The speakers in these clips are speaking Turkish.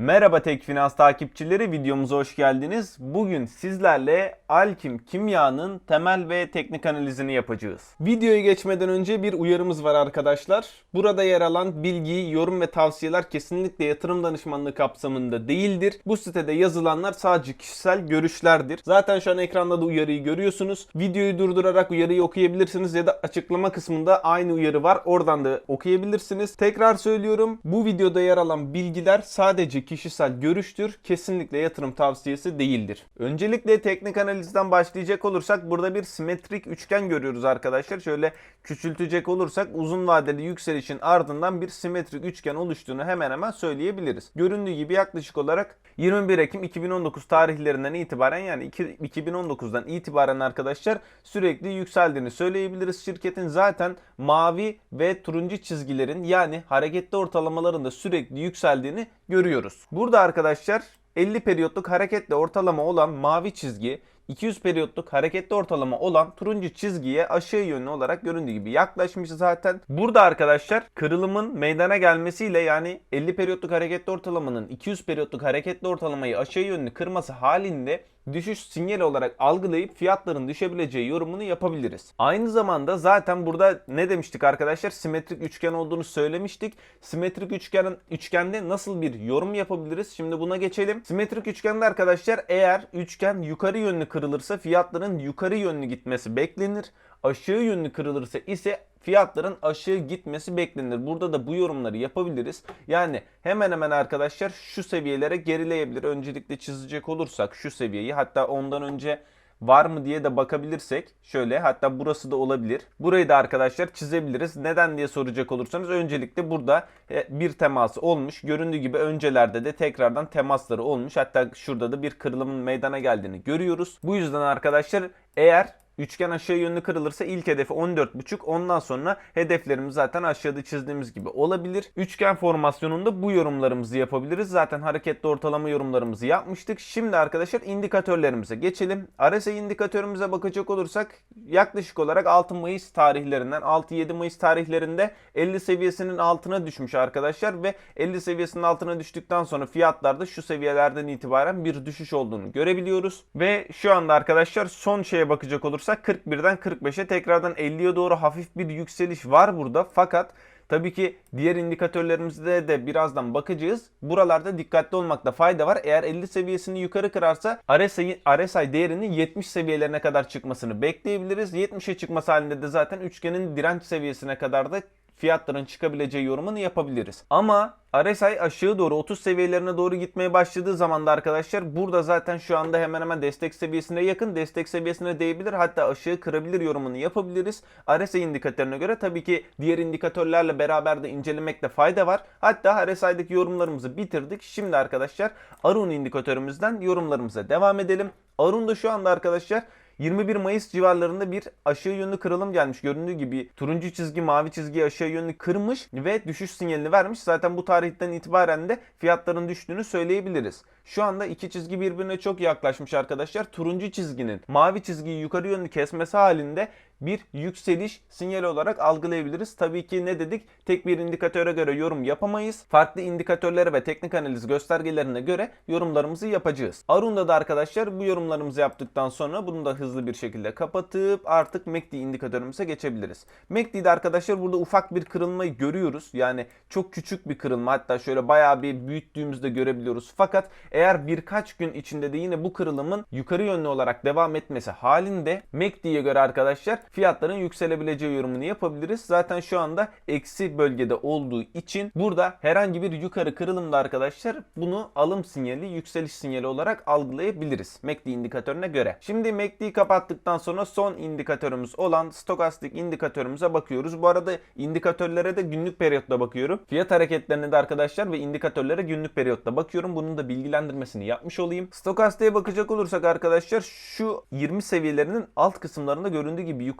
Merhaba Tek Finans takipçileri videomuza hoş geldiniz. Bugün sizlerle Alkim Kimya'nın temel ve teknik analizini yapacağız. Videoya geçmeden önce bir uyarımız var arkadaşlar. Burada yer alan bilgi, yorum ve tavsiyeler kesinlikle yatırım danışmanlığı kapsamında değildir. Bu sitede yazılanlar sadece kişisel görüşlerdir. Zaten şu an ekranda da uyarıyı görüyorsunuz. Videoyu durdurarak uyarıyı okuyabilirsiniz ya da açıklama kısmında aynı uyarı var. Oradan da okuyabilirsiniz. Tekrar söylüyorum. Bu videoda yer alan bilgiler sadece kişisel görüştür. Kesinlikle yatırım tavsiyesi değildir. Öncelikle teknik analizden başlayacak olursak burada bir simetrik üçgen görüyoruz arkadaşlar. Şöyle küçültecek olursak uzun vadeli yükselişin ardından bir simetrik üçgen oluştuğunu hemen hemen söyleyebiliriz. Göründüğü gibi yaklaşık olarak 21 Ekim 2019 tarihlerinden itibaren yani iki- 2019'dan itibaren arkadaşlar sürekli yükseldiğini söyleyebiliriz. Şirketin zaten mavi ve turuncu çizgilerin yani hareketli ortalamaların da sürekli yükseldiğini görüyoruz. Burada arkadaşlar 50 periyotluk hareketli ortalama olan mavi çizgi 200 periyotluk hareketli ortalama olan turuncu çizgiye aşağı yönlü olarak göründüğü gibi yaklaşmış zaten. Burada arkadaşlar kırılımın meydana gelmesiyle yani 50 periyotluk hareketli ortalamanın 200 periyotluk hareketli ortalamayı aşağı yönlü kırması halinde düşüş sinyali olarak algılayıp fiyatların düşebileceği yorumunu yapabiliriz. Aynı zamanda zaten burada ne demiştik arkadaşlar? Simetrik üçgen olduğunu söylemiştik. Simetrik üçgenin üçgende nasıl bir yorum yapabiliriz? Şimdi buna geçelim. Simetrik üçgende arkadaşlar eğer üçgen yukarı yönlü kırılırsa fiyatların yukarı yönlü gitmesi beklenir. Aşağı yönlü kırılırsa ise fiyatların aşağı gitmesi beklenir. Burada da bu yorumları yapabiliriz. Yani hemen hemen arkadaşlar şu seviyelere gerileyebilir. Öncelikle çizecek olursak şu seviyeyi hatta ondan önce var mı diye de bakabilirsek şöyle hatta burası da olabilir. Burayı da arkadaşlar çizebiliriz. Neden diye soracak olursanız öncelikle burada e, bir teması olmuş. Göründüğü gibi öncelerde de tekrardan temasları olmuş. Hatta şurada da bir kırılımın meydana geldiğini görüyoruz. Bu yüzden arkadaşlar eğer Üçgen aşağı yönlü kırılırsa ilk hedefi 14.5 ondan sonra hedeflerimiz zaten aşağıda çizdiğimiz gibi olabilir. Üçgen formasyonunda bu yorumlarımızı yapabiliriz. Zaten hareketli ortalama yorumlarımızı yapmıştık. Şimdi arkadaşlar indikatörlerimize geçelim. RSI indikatörümüze bakacak olursak yaklaşık olarak 6 Mayıs tarihlerinden 6-7 Mayıs tarihlerinde 50 seviyesinin altına düşmüş arkadaşlar ve 50 seviyesinin altına düştükten sonra fiyatlarda şu seviyelerden itibaren bir düşüş olduğunu görebiliyoruz. Ve şu anda arkadaşlar son şeye bakacak olursak 41'den 45'e tekrardan 50'ye doğru hafif bir yükseliş var burada. Fakat Tabii ki diğer indikatörlerimizde de birazdan bakacağız. Buralarda dikkatli olmakta fayda var. Eğer 50 seviyesini yukarı kırarsa RSI, RSI değerinin 70 seviyelerine kadar çıkmasını bekleyebiliriz. 70'e çıkması halinde de zaten üçgenin direnç seviyesine kadar da fiyatların çıkabileceği yorumunu yapabiliriz. Ama RSI aşağı doğru 30 seviyelerine doğru gitmeye başladığı zaman da arkadaşlar burada zaten şu anda hemen hemen destek seviyesine yakın destek seviyesine değebilir hatta aşağı kırabilir yorumunu yapabiliriz. RSI indikatörüne göre tabii ki diğer indikatörlerle beraber de incelemekte fayda var. Hatta RSI'deki yorumlarımızı bitirdik. Şimdi arkadaşlar Arun indikatörümüzden yorumlarımıza devam edelim. Arun'da şu anda arkadaşlar 21 Mayıs civarlarında bir aşağı yönlü kırılım gelmiş. Göründüğü gibi turuncu çizgi mavi çizgi aşağı yönlü kırmış ve düşüş sinyalini vermiş. Zaten bu tarihten itibaren de fiyatların düştüğünü söyleyebiliriz. Şu anda iki çizgi birbirine çok yaklaşmış arkadaşlar. Turuncu çizginin mavi çizgiyi yukarı yönlü kesmesi halinde bir yükseliş sinyali olarak algılayabiliriz. Tabii ki ne dedik? Tek bir indikatöre göre yorum yapamayız. Farklı indikatörlere ve teknik analiz göstergelerine göre yorumlarımızı yapacağız. Arun'da da arkadaşlar bu yorumlarımızı yaptıktan sonra bunu da hızlı bir şekilde kapatıp artık MACD indikatörümüze geçebiliriz. MACD'de arkadaşlar burada ufak bir kırılmayı görüyoruz. Yani çok küçük bir kırılma hatta şöyle bayağı bir büyüttüğümüzde görebiliyoruz. Fakat eğer birkaç gün içinde de yine bu kırılımın yukarı yönlü olarak devam etmesi halinde MACD'ye göre arkadaşlar fiyatların yükselebileceği yorumunu yapabiliriz. Zaten şu anda eksi bölgede olduğu için burada herhangi bir yukarı kırılımda arkadaşlar bunu alım sinyali, yükseliş sinyali olarak algılayabiliriz. MACD indikatörüne göre. Şimdi MACD'yi kapattıktan sonra son indikatörümüz olan stokastik indikatörümüze bakıyoruz. Bu arada indikatörlere de günlük periyotta bakıyorum. Fiyat hareketlerine de arkadaşlar ve indikatörlere günlük periyotta bakıyorum. Bunun da bilgilendirmesini yapmış olayım. Stokastiğe bakacak olursak arkadaşlar şu 20 seviyelerinin alt kısımlarında göründüğü gibi yukarı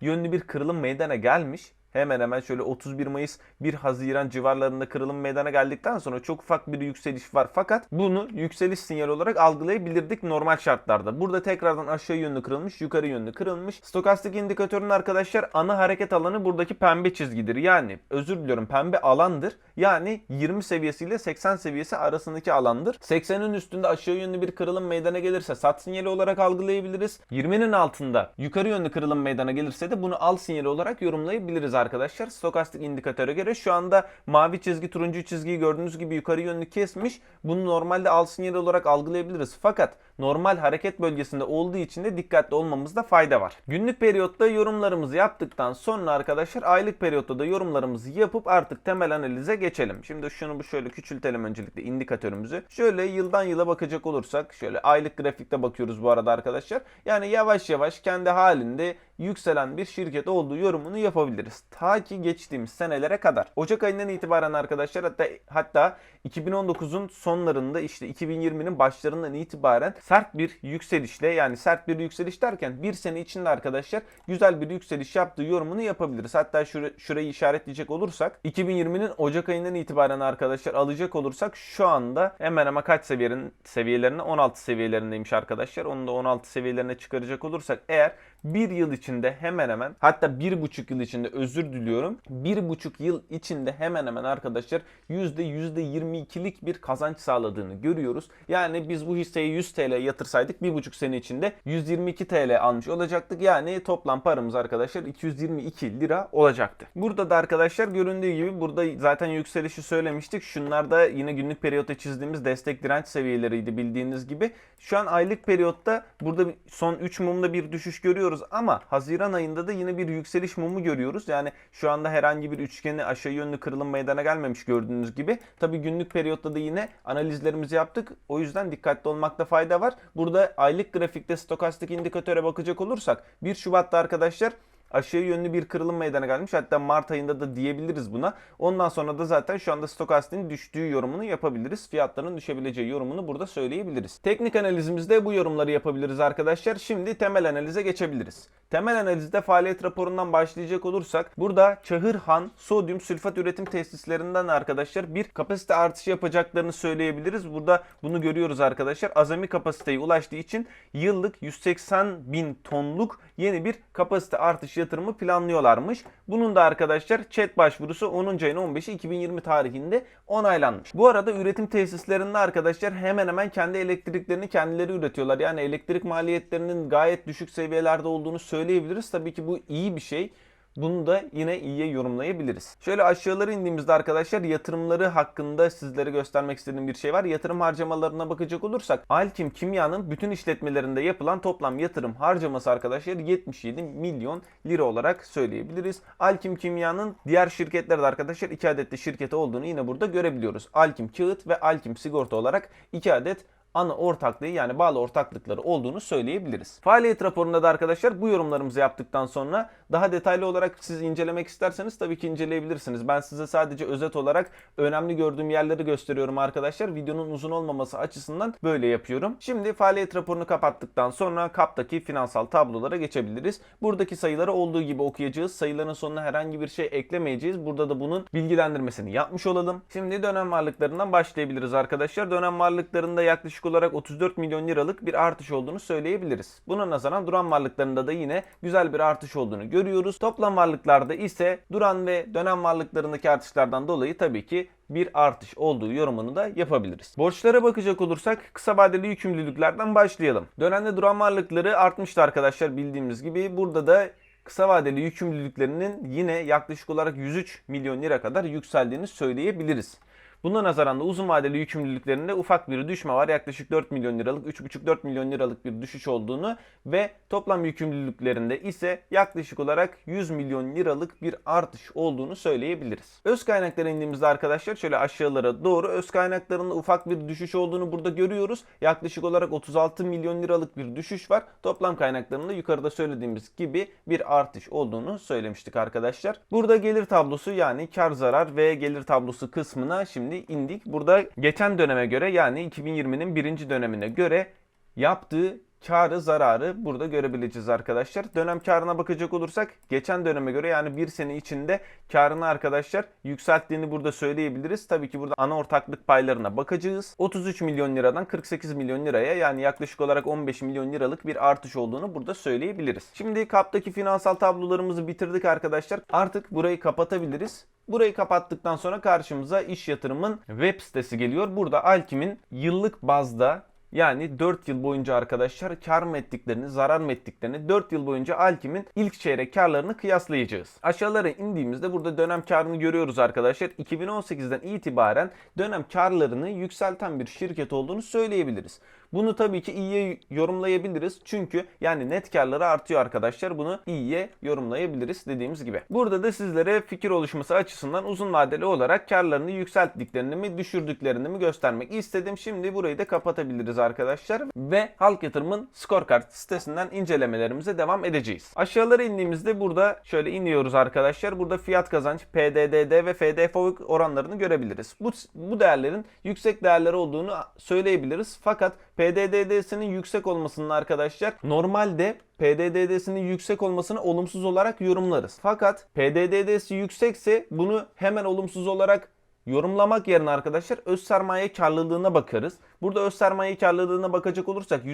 yönlü bir kırılım meydana gelmiş. Hemen hemen şöyle 31 Mayıs 1 Haziran civarlarında kırılım meydana geldikten sonra çok ufak bir yükseliş var. Fakat bunu yükseliş sinyali olarak algılayabilirdik normal şartlarda. Burada tekrardan aşağı yönlü kırılmış, yukarı yönlü kırılmış. Stokastik indikatörün arkadaşlar ana hareket alanı buradaki pembe çizgidir. Yani özür diliyorum pembe alandır. Yani 20 seviyesiyle 80 seviyesi arasındaki alandır. 80'in üstünde aşağı yönlü bir kırılım meydana gelirse sat sinyali olarak algılayabiliriz. 20'nin altında yukarı yönlü kırılım meydana gelirse de bunu al sinyali olarak yorumlayabiliriz arkadaşlar. Stokastik indikatöre göre şu anda mavi çizgi turuncu çizgiyi gördüğünüz gibi yukarı yönlü kesmiş. Bunu normalde al sinyali olarak algılayabiliriz. Fakat normal hareket bölgesinde olduğu için de dikkatli olmamızda fayda var. Günlük periyotta yorumlarımızı yaptıktan sonra arkadaşlar aylık periyotta da yorumlarımızı yapıp artık temel analize geçelim. Şimdi şunu bu şöyle küçültelim öncelikle indikatörümüzü. Şöyle yıldan yıla bakacak olursak şöyle aylık grafikte bakıyoruz bu arada arkadaşlar. Yani yavaş yavaş kendi halinde yükselen bir şirket olduğu yorumunu yapabiliriz. Ta ki geçtiğimiz senelere kadar. Ocak ayından itibaren arkadaşlar hatta hatta 2019'un sonlarında işte 2020'nin başlarından itibaren sert bir yükselişle yani sert bir yükseliş derken bir sene içinde arkadaşlar güzel bir yükseliş yaptığı yorumunu yapabiliriz. Hatta şura, şurayı işaretleyecek olursak 2020'nin Ocak ayından itibaren arkadaşlar alacak olursak şu anda hemen hemen kaç seviyenin seviyelerine 16 seviyelerindeymiş arkadaşlar. Onu da 16 seviyelerine çıkaracak olursak eğer bir yıl içinde hemen hemen hatta bir buçuk yıl içinde özür diliyorum. Bir buçuk yıl içinde hemen hemen arkadaşlar yüzde yüzde 22'lik bir kazanç sağladığını görüyoruz. Yani biz bu hisseyi 100 TL yatırsaydık bir buçuk sene içinde 122 TL almış olacaktık. Yani toplam paramız arkadaşlar 222 lira olacaktı. Burada da arkadaşlar göründüğü gibi burada zaten yükselişi söylemiştik. Şunlar da yine günlük periyotta çizdiğimiz destek direnç seviyeleriydi bildiğiniz gibi. Şu an aylık periyotta burada son 3 mumda bir düşüş görüyoruz ama Haziran ayında da yine bir yükseliş mumu görüyoruz. Yani şu anda herhangi bir üçgeni aşağı yönlü kırılım meydana gelmemiş gördüğünüz gibi. Tabi günlük periyotta da yine analizlerimizi yaptık. O yüzden dikkatli olmakta fayda var. Burada aylık grafikte stokastik indikatöre bakacak olursak 1 Şubat'ta arkadaşlar aşağı yönlü bir kırılım meydana gelmiş. Hatta Mart ayında da diyebiliriz buna. Ondan sonra da zaten şu anda stokastin düştüğü yorumunu yapabiliriz. Fiyatların düşebileceği yorumunu burada söyleyebiliriz. Teknik analizimizde bu yorumları yapabiliriz arkadaşlar. Şimdi temel analize geçebiliriz. Temel analizde faaliyet raporundan başlayacak olursak burada Çahırhan sodyum sülfat üretim tesislerinden arkadaşlar bir kapasite artışı yapacaklarını söyleyebiliriz. Burada bunu görüyoruz arkadaşlar. Azami kapasiteye ulaştığı için yıllık 180 bin tonluk yeni bir kapasite artış yatırımı planlıyorlarmış. Bunun da arkadaşlar chat başvurusu 10. ayın 15'i 2020 tarihinde onaylanmış. Bu arada üretim tesislerinde arkadaşlar hemen hemen kendi elektriklerini kendileri üretiyorlar. Yani elektrik maliyetlerinin gayet düşük seviyelerde olduğunu söyleyebiliriz. Tabii ki bu iyi bir şey. Bunu da yine iyiye yorumlayabiliriz. Şöyle aşağılara indiğimizde arkadaşlar yatırımları hakkında sizlere göstermek istediğim bir şey var. Yatırım harcamalarına bakacak olursak Alkim Kimya'nın bütün işletmelerinde yapılan toplam yatırım harcaması arkadaşlar 77 milyon lira olarak söyleyebiliriz. Alkim Kimya'nın diğer şirketlerde arkadaşlar 2 adet de şirketi olduğunu yine burada görebiliyoruz. Alkim Kağıt ve Alkim Sigorta olarak 2 adet ana ortaklığı yani bağlı ortaklıkları olduğunu söyleyebiliriz. Faaliyet raporunda da arkadaşlar bu yorumlarımızı yaptıktan sonra daha detaylı olarak siz incelemek isterseniz tabii ki inceleyebilirsiniz. Ben size sadece özet olarak önemli gördüğüm yerleri gösteriyorum arkadaşlar. Videonun uzun olmaması açısından böyle yapıyorum. Şimdi faaliyet raporunu kapattıktan sonra kaptaki finansal tablolara geçebiliriz. Buradaki sayıları olduğu gibi okuyacağız. Sayıların sonuna herhangi bir şey eklemeyeceğiz. Burada da bunun bilgilendirmesini yapmış olalım. Şimdi dönem varlıklarından başlayabiliriz arkadaşlar. Dönem varlıklarında yaklaşık olarak 34 milyon liralık bir artış olduğunu söyleyebiliriz. Buna nazaran duran varlıklarında da yine güzel bir artış olduğunu görüyoruz. Toplam varlıklarda ise duran ve dönem varlıklarındaki artışlardan dolayı tabii ki bir artış olduğu yorumunu da yapabiliriz. Borçlara bakacak olursak kısa vadeli yükümlülüklerden başlayalım. Dönemde duran varlıkları artmıştı arkadaşlar bildiğimiz gibi. Burada da kısa vadeli yükümlülüklerinin yine yaklaşık olarak 103 milyon lira kadar yükseldiğini söyleyebiliriz. Buna nazaran da uzun vadeli yükümlülüklerinde ufak bir düşme var. Yaklaşık 4 milyon liralık, 3,5-4 milyon liralık bir düşüş olduğunu ve toplam yükümlülüklerinde ise yaklaşık olarak 100 milyon liralık bir artış olduğunu söyleyebiliriz. Öz kaynaklara indiğimizde arkadaşlar şöyle aşağılara doğru öz kaynaklarında ufak bir düşüş olduğunu burada görüyoruz. Yaklaşık olarak 36 milyon liralık bir düşüş var. Toplam kaynaklarında yukarıda söylediğimiz gibi bir artış olduğunu söylemiştik arkadaşlar. Burada gelir tablosu yani kar zarar ve gelir tablosu kısmına şimdi indik. Burada geçen döneme göre yani 2020'nin birinci dönemine göre yaptığı karı zararı burada görebileceğiz arkadaşlar. Dönem karına bakacak olursak geçen döneme göre yani bir sene içinde karını arkadaşlar yükselttiğini burada söyleyebiliriz. Tabii ki burada ana ortaklık paylarına bakacağız. 33 milyon liradan 48 milyon liraya yani yaklaşık olarak 15 milyon liralık bir artış olduğunu burada söyleyebiliriz. Şimdi kaptaki finansal tablolarımızı bitirdik arkadaşlar. Artık burayı kapatabiliriz. Burayı kapattıktan sonra karşımıza iş yatırımın web sitesi geliyor. Burada Alkim'in yıllık bazda yani 4 yıl boyunca arkadaşlar kar mı ettiklerini, zarar mı ettiklerini 4 yıl boyunca Alkim'in ilk çeyrek karlarını kıyaslayacağız. Aşağılara indiğimizde burada dönem karını görüyoruz arkadaşlar. 2018'den itibaren dönem karlarını yükselten bir şirket olduğunu söyleyebiliriz. Bunu tabii ki iyiye yorumlayabiliriz. Çünkü yani net karları artıyor arkadaşlar. Bunu iyiye yorumlayabiliriz dediğimiz gibi. Burada da sizlere fikir oluşması açısından uzun vadeli olarak karlarını yükselttiklerini mi düşürdüklerini mi göstermek istedim. Şimdi burayı da kapatabiliriz arkadaşlar. Ve Halk Yatırım'ın scorecard sitesinden incelemelerimize devam edeceğiz. Aşağılara indiğimizde burada şöyle iniyoruz arkadaşlar. Burada fiyat kazanç, PDDD ve FDFO oranlarını görebiliriz. Bu, bu değerlerin yüksek değerler olduğunu söyleyebiliriz. Fakat PDDD'sinin yüksek olmasının arkadaşlar normalde PDDD'sinin yüksek olmasını olumsuz olarak yorumlarız. Fakat PDDD'si yüksekse bunu hemen olumsuz olarak yorumlamak yerine arkadaşlar öz sermaye karlılığına bakarız. Burada öz sermaye karlılığına bakacak olursak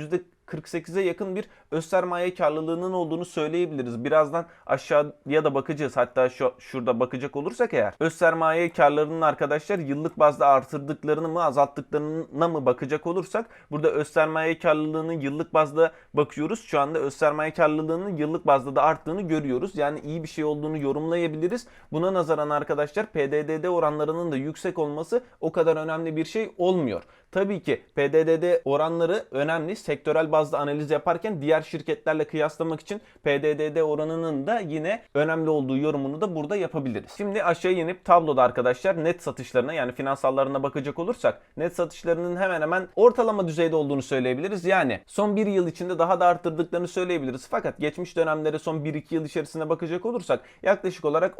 %48'e yakın bir öz sermaye karlılığının olduğunu söyleyebiliriz. Birazdan aşağıya da bakacağız. Hatta şu şurada bakacak olursak eğer öz sermaye karlarının arkadaşlar yıllık bazda artırdıklarını mı azalttıklarına mı bakacak olursak burada öz sermaye karlılığının yıllık bazda bakıyoruz. Şu anda öz sermaye karlılığının yıllık bazda da arttığını görüyoruz. Yani iyi bir şey olduğunu yorumlayabiliriz. Buna nazaran arkadaşlar PDDD oranlarının da yüksek olması o kadar önemli bir şey olmuyor. Tabii ki PDDD oranları önemli. Sektörel bazda analiz yaparken diğer şirketlerle kıyaslamak için PDDD oranının da yine önemli olduğu yorumunu da burada yapabiliriz. Şimdi aşağı inip tabloda arkadaşlar net satışlarına yani finansallarına bakacak olursak net satışlarının hemen hemen ortalama düzeyde olduğunu söyleyebiliriz. Yani son bir yıl içinde daha da arttırdıklarını söyleyebiliriz. Fakat geçmiş dönemlere son 1-2 yıl içerisinde bakacak olursak yaklaşık olarak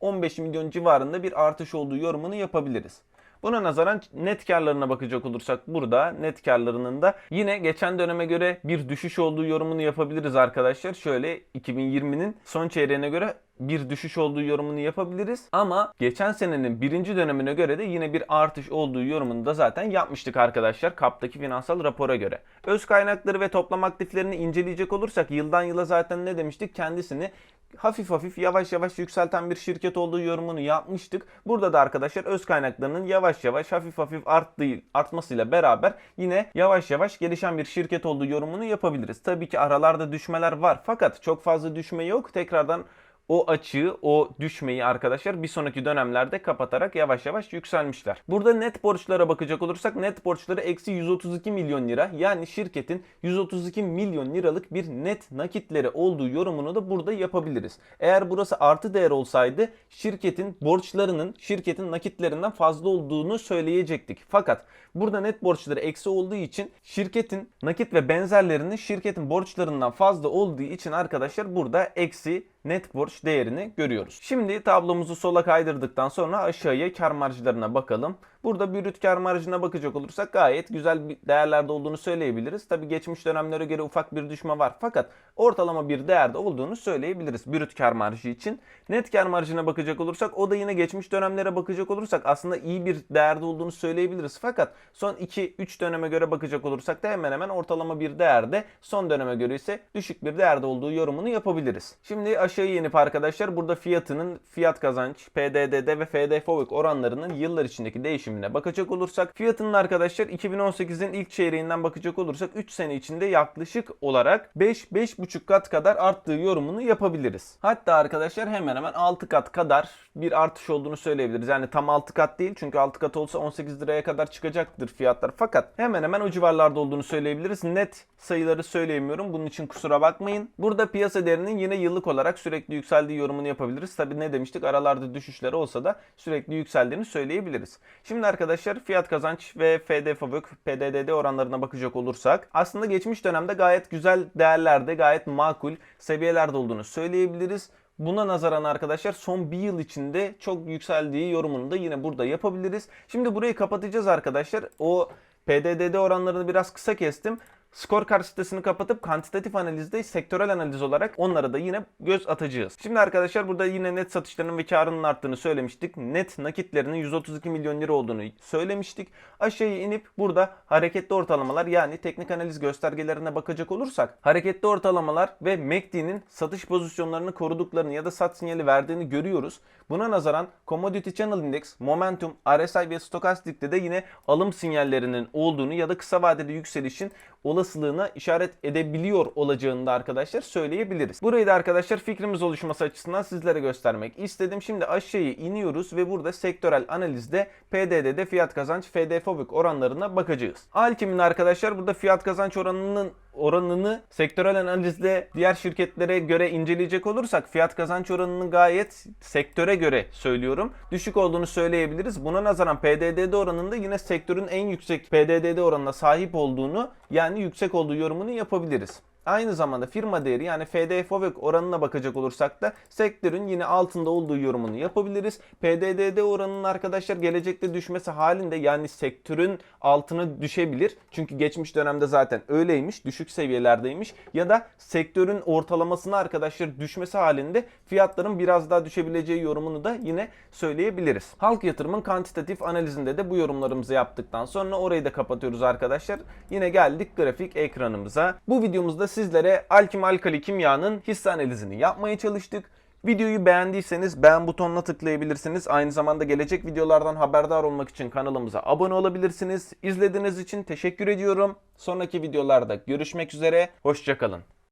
10-15 milyon civarında bir artış olduğu yorumunu yapabiliriz. Buna nazaran net karlarına bakacak olursak burada net karlarının da yine geçen döneme göre bir düşüş olduğu yorumunu yapabiliriz arkadaşlar. Şöyle 2020'nin son çeyreğine göre bir düşüş olduğu yorumunu yapabiliriz. Ama geçen senenin birinci dönemine göre de yine bir artış olduğu yorumunu da zaten yapmıştık arkadaşlar kaptaki finansal rapora göre. Öz kaynakları ve toplam aktiflerini inceleyecek olursak yıldan yıla zaten ne demiştik? Kendisini hafif hafif yavaş yavaş yükselten bir şirket olduğu yorumunu yapmıştık. Burada da arkadaşlar öz kaynaklarının yavaş yavaş hafif hafif arttığı artmasıyla beraber yine yavaş yavaş gelişen bir şirket olduğu yorumunu yapabiliriz. Tabii ki aralarda düşmeler var fakat çok fazla düşme yok. Tekrardan o açığı, o düşmeyi arkadaşlar bir sonraki dönemlerde kapatarak yavaş yavaş yükselmişler. Burada net borçlara bakacak olursak net borçları eksi 132 milyon lira yani şirketin 132 milyon liralık bir net nakitleri olduğu yorumunu da burada yapabiliriz. Eğer burası artı değer olsaydı şirketin borçlarının şirketin nakitlerinden fazla olduğunu söyleyecektik. Fakat burada net borçları eksi olduğu için şirketin nakit ve benzerlerinin şirketin borçlarından fazla olduğu için arkadaşlar burada eksi net borç değerini görüyoruz. Şimdi tablomuzu sola kaydırdıktan sonra aşağıya kar marjlarına bakalım. Burada brüt kar marjına bakacak olursak gayet güzel bir değerlerde olduğunu söyleyebiliriz. Tabi geçmiş dönemlere göre ufak bir düşme var fakat ortalama bir değerde olduğunu söyleyebiliriz brüt kar marjı için. Net kar marjına bakacak olursak o da yine geçmiş dönemlere bakacak olursak aslında iyi bir değerde olduğunu söyleyebiliriz. Fakat son 2-3 döneme göre bakacak olursak da hemen hemen ortalama bir değerde son döneme göre ise düşük bir değerde olduğu yorumunu yapabiliriz. Şimdi aşağıya inip arkadaşlar burada fiyatının fiyat kazanç, PDDD ve FDFOVIC oranlarının yıllar içindeki değişimine bakacak olursak fiyatının arkadaşlar 2018'in ilk çeyreğinden bakacak olursak 3 sene içinde yaklaşık olarak 5-5,5 kat kadar arttığı yorumunu yapabiliriz. Hatta arkadaşlar hemen hemen 6 kat kadar bir artış olduğunu söyleyebiliriz. Yani tam 6 kat değil çünkü 6 kat olsa 18 liraya kadar çıkacaktır fiyatlar. Fakat hemen hemen o civarlarda olduğunu söyleyebiliriz. Net sayıları söyleyemiyorum. Bunun için kusura bakmayın. Burada piyasa değerinin yine yıllık olarak sürekli yükseldiği yorumunu yapabiliriz. Tabi ne demiştik? Aralarda düşüşler olsa da sürekli yükseldiğini söyleyebiliriz. Şimdi arkadaşlar fiyat kazanç ve FDFOVÖK, PDDD oranlarına bakacak olursak aslında geçmiş dönemde gayet güzel değerlerde, gayet makul seviyelerde olduğunu söyleyebiliriz. Buna nazaran arkadaşlar son bir yıl içinde çok yükseldiği yorumunu da yine burada yapabiliriz. Şimdi burayı kapatacağız arkadaşlar. O PDDD oranlarını biraz kısa kestim. Scorecard sitesini kapatıp kantitatif analizde sektörel analiz olarak onlara da yine göz atacağız. Şimdi arkadaşlar burada yine net satışlarının ve karının arttığını söylemiştik. Net nakitlerinin 132 milyon lira olduğunu söylemiştik. Aşağıya inip burada hareketli ortalamalar yani teknik analiz göstergelerine bakacak olursak hareketli ortalamalar ve MACD'nin satış pozisyonlarını koruduklarını ya da sat sinyali verdiğini görüyoruz. Buna nazaran Commodity Channel Index, Momentum, RSI ve Stokastik'te de yine alım sinyallerinin olduğunu ya da kısa vadeli yükselişin olasılığına işaret edebiliyor olacağını da arkadaşlar söyleyebiliriz. Burayı da arkadaşlar fikrimiz oluşması açısından sizlere göstermek istedim. Şimdi aşağıya iniyoruz ve burada sektörel analizde PDD'de fiyat kazanç, FD Fobik oranlarına bakacağız. Alkim'in arkadaşlar burada fiyat kazanç oranının oranını sektörel analizde diğer şirketlere göre inceleyecek olursak fiyat kazanç oranının gayet sektöre göre söylüyorum düşük olduğunu söyleyebiliriz. Buna nazaran PDDD oranında yine sektörün en yüksek PDDD oranına sahip olduğunu yani yüksek olduğu yorumunu yapabiliriz. Aynı zamanda firma değeri yani FDFOVEC oranına bakacak olursak da sektörün yine altında olduğu yorumunu yapabiliriz. PDDD oranının arkadaşlar gelecekte düşmesi halinde yani sektörün altına düşebilir. Çünkü geçmiş dönemde zaten öyleymiş, düşük seviyelerdeymiş. Ya da sektörün ortalamasına arkadaşlar düşmesi halinde fiyatların biraz daha düşebileceği yorumunu da yine söyleyebiliriz. Halk yatırımın kantitatif analizinde de bu yorumlarımızı yaptıktan sonra orayı da kapatıyoruz arkadaşlar. Yine geldik grafik ekranımıza. Bu videomuzda sizlere Alkim Alkali Kimya'nın hisse analizini yapmaya çalıştık. Videoyu beğendiyseniz beğen butonuna tıklayabilirsiniz. Aynı zamanda gelecek videolardan haberdar olmak için kanalımıza abone olabilirsiniz. İzlediğiniz için teşekkür ediyorum. Sonraki videolarda görüşmek üzere. Hoşçakalın.